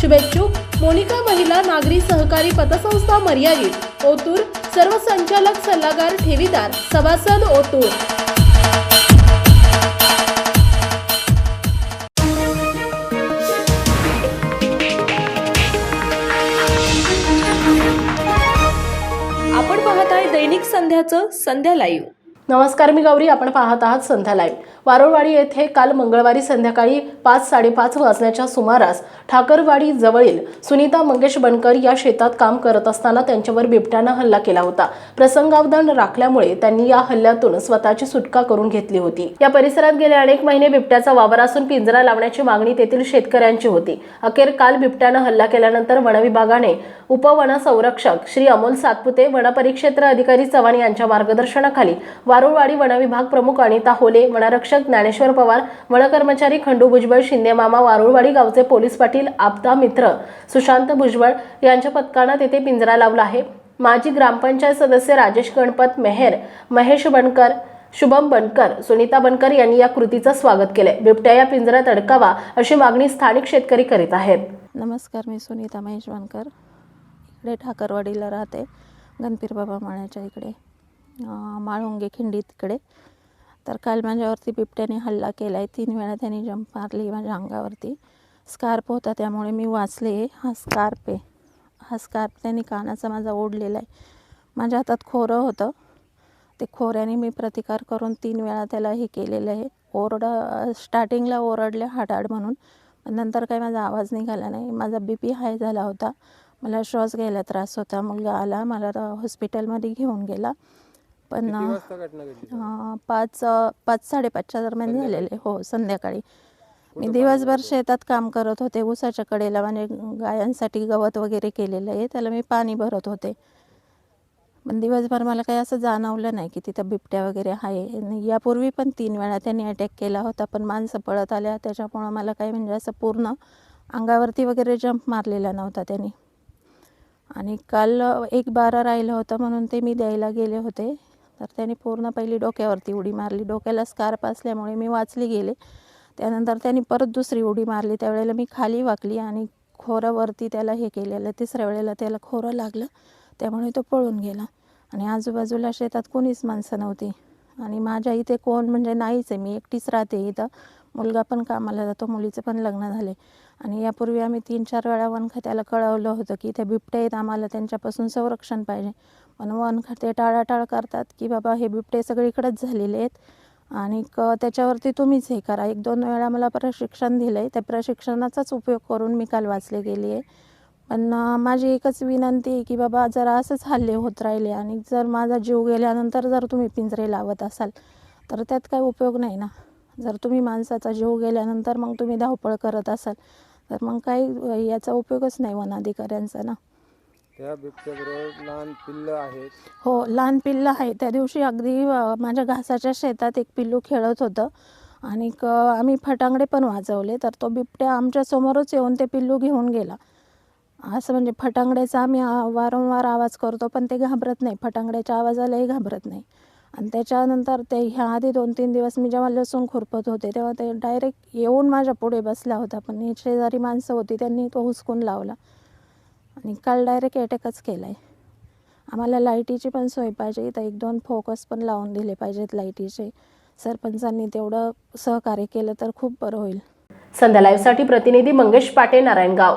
शुभेच्छुक. मोनिका महिला नागरी सहकारी पतसंस्था मर्यादित. ओतूर. सर्व संचालक सल्लागार ठेवीदार. सभासद ओतूर. आपण पाहत आहे दैनिक संध्याचं संध्या लाईव्ह. नमस्कार मी गौरी. आपण पाहत आहात संध्या लाईव्ह. वारुळवाडी येथे काल मंगळवारी संध्याकाळी पाच साडेपाच वाजण्याच्या सुमारास ठाकरवाडी जवळील सुनीता मंगेश बनकर या शेतात काम करत असताना त्यांच्यावर बिबट्यानं हल्ला केला होता. प्रसंगावधान राखल्यामुळे त्यांनी या हल्ल्यातून स्वतःची सुटका करून घेतली होती. या परिसरात गेले अनेक महिने बिबट्याचा वावर असून पिंजरा लावण्याची मागणी तेथील शेतकऱ्यांची होती. अखेर काल बिबट्यानं हल्ला केल्यानंतर वनविभागाने उपवन संरक्षक श्री अमोल सातपुते वनपरिक्षेत्र अधिकारी चव्हाण यांच्या मार्गदर्शनाखाली वारुळवाडी वनविभाग प्रमुख अनिता होले वनरक्षक ज्ञानेश्वर पवार वनकर्मचारी खंडू भुजबळ शिंदे मामा वारुळवाडी गावचे पोलीस पाटील आपदा मित्र सुशांत भुजबळ यांच्या पथकानं तेथे पिंजरा लावला आहे. माजी ग्रामपंचायत सदस्य राजेश गणपत मेहेर महेश बनकर शुभम बनकर सुनीता बनकर यांनी या कृतीचं स्वागत केलंय. बिबट्या या पिंजऱ्यात अडकावा अशी मागणी स्थानिक शेतकरी करीत आहेत. नमस्कार मी सुनीता महेश बनकर. इकडे ठाकरवाडीला राहते. गणपीर बाबा माण्याच्या इकडे. माळुंगे खिंडी तिकडे. तर काल माझ्यावरती बिबट्याने हल्ला केला आहे तीन वेळा त्यांनी जंप मारली माझ्या अंगावरती. स्कार्प होता त्यामुळे मी वाचले. हा स्कार्प आहे. हा स्कार्प त्यांनी कानाचा माझा ओढलेला आहे. माझ्या हातात खोरं होतं. ते खोऱ्याने मी प्रतिकार करून तीन वेळा त्याला हे केलेलं आहे. ओरडा स्टार्टिंगला ओरडले हाडाड म्हणून. नंतर काही माझा आवाज निघाला नाही. माझा बी पी हाय झाला होता. मला श्वास घ्यायला त्रास होता. मुलगा आला. मला हॉस्पिटलमध्ये घेऊन गेला. पण अं, पाच पाच साडेपाचच्या दरम्यान झालेले. हो संध्याकाळी. मी दिवसभर शेतात काम करत होते. ऊसाच्या कडेला म्हणजे गायांसाठी गवत वगैरे केलेलं आहे. त्याला मी पाणी भरत होते. पण दिवसभर मला काही असं जाणवलं नाही की तिथं बिबट्या वगैरे आहे. आणि यापूर्वी पण तीन वेळा त्यांनी अटॅक केला होता पण माणसं पळत आल्या. त्याच्यामुळं मला काही म्हणजे असं पूर्ण अंगावरती वगैरे जंप मारलेला नव्हता त्यांनी. आणि काल एक बारा राहिलं होतं म्हणून ते मी द्यायला गेले होते. तर त्याने पूर्ण पहिली डोक्यावरती उडी मारली. डोक्याला स्कार्प असल्यामुळे मी वाचली गेले. त्यानंतर त्याने परत दुसरी उडी मारली. त्यावेळेला मी खाली वाकली आणि खोरावरती त्याला हे केलेलं तिसऱ्या वेळेला त्याला खोरं लागलं. त्यामुळे तो पळून गेला. आणि आजूबाजूला शेतात कोणीच माणसं नव्हती. आणि माझ्या इथे कोण म्हणजे नाहीच आहे. मी एकटीच राहते इथं. मुलगा पण कामाला जातो मुलीचं पण लग्न झाले. आणि यापूर्वी आम्ही तीन चार वेळा वन खात्याला कळवलं होतं की त्या बिबटे आहेत आम्हाला त्यांच्यापासून संरक्षण पाहिजे. पण वन खाते टाळाटाळ करतात की बाबा हे बिबटे सगळीकडेच झालेले आहेत. आणि क त्याच्यावरती तुम्हीच हे करा. एक दोन वेळा मला प्रशिक्षण दिलं आहे त्या प्रशिक्षणाचाच उपयोग करून मी काल वाचले गेली आहे. पण माझी एकच विनंती आहे की बाबा जरा असंच हल्ले होत राहिले आणि जर माझा जीव गेल्यानंतर जर तुम्ही पिंजरे लावत असाल तर त्यात काय उपयोग नाही ना. जर तुम्ही माणसाचा जीव गेल्यानंतर मग तुम्ही धावपळ करत असाल तर मग काही याचा उपयोगच नाही वन अधिकाऱ्यांचा ना. त्या बिबट्याबरोबर लहान पिल्लं आहेत. हो लहान पिल्लं आहे त्या दिवशी अगदी माझ्या घासाच्या शेतात एक पिल्लू खेळत होतं आणि आम्ही फटांगडे पण वाजवले तर तो बिबट्या आमच्या समोरच येऊन ते पिल्लू घेऊन गेला. असं म्हणजे फटांगड्याचा आम्ही वारंवार आवाज करतो पण ते घाबरत नाही. फटांगड्याच्या आवाजालाही घाबरत नाही. आणि त्याच्यानंतर ते ह्या आधी दोन तीन दिवस मी जेव्हा लसूण खुरपत होते तेव्हा ते डायरेक्ट येऊन माझ्या पुढे बसला होता. पण हे शेजारी माणसं होती त्यांनी तो हुसकून लावला. आणि काल डायरेक्ट अटॅकच केला आहे आम्हाला लाईटीची पण सोय पाहिजे. तर एक दोन फोकस पण लावून दिले पाहिजेत लाईटीचे. सरपंचांनी तेवढं सहकार्य केलं तर खूप बरं होईल. संध्या लाईव्हसाठी प्रतिनिधी मंगेश पाटे नारायणगाव.